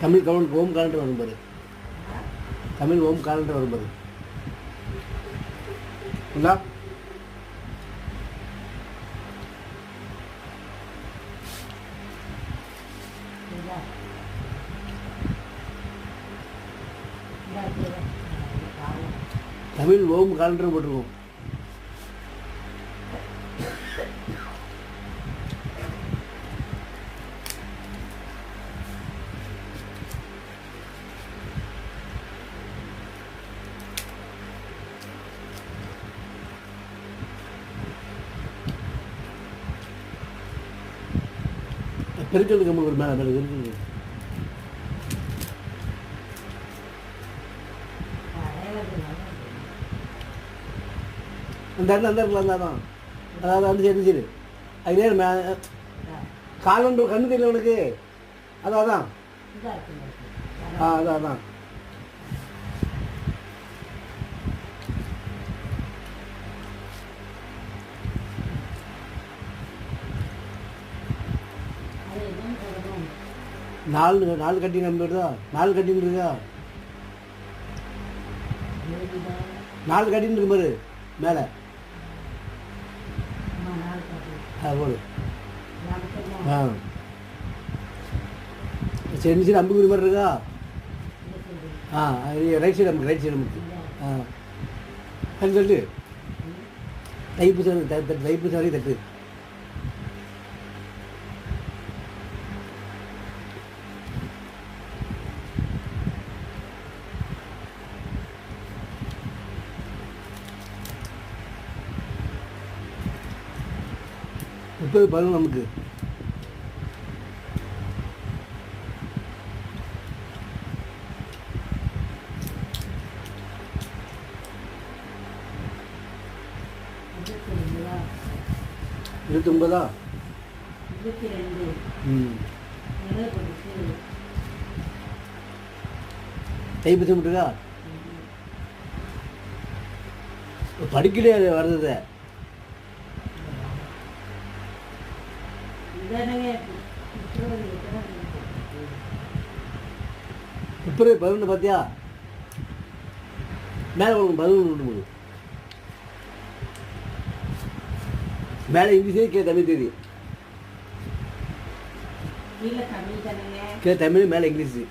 Tamil count ஓம் calendar வரும் பாரு. தமிழ் ஓம் calendar வரும் பாரு. இல்லா தமிழ் ஓம் காலண்டர் போட்டிருக்கோம் பெருக்கல் கம்பல் ஒரு மேலே மேலே இருக்கு. அந்த இடத்துல அந்த இடத்துல இருந்தால் தான் அதாவது வந்து சரி சரி அதுலேயே மே இதா. காலண்டர் கண்ணு தெரியல உனக்கு அதான் அதான். ஆ அதான் அதான் நாலு நாலு கட்டி நம்பி வருதா நாலு கட்டின்னு இருக்கா? நாலு கட்டின்னு இருக்கு பாரு மேலே. அம்மா ஆ போடு. ஆ. சரி சரி அம்புக்குறி மாதிரி இருக்கா? ஆ ரைட் சைடு நமக்கு ரைட் சைடு நமக்கு ஆ. அது சொல்லு தைப்பூசம் த- த- தைப்பூசம் வரைக்கும் தட்டு. முப்பது பதினொன்று நமக்கு. இருபத்தி ரெண்டு. ம். தைப்பூசம் இருக்கா படிக்கலையே அது பிப்ரவரி பதினொன்று பார்த்தியா? மேலே ஒன்று பதினொன்று ஒன்று போகுது மேலே இங்கிலீஷே கே தமிழ் தேதி கே தமிழ் மேலே இங்கிலீஷு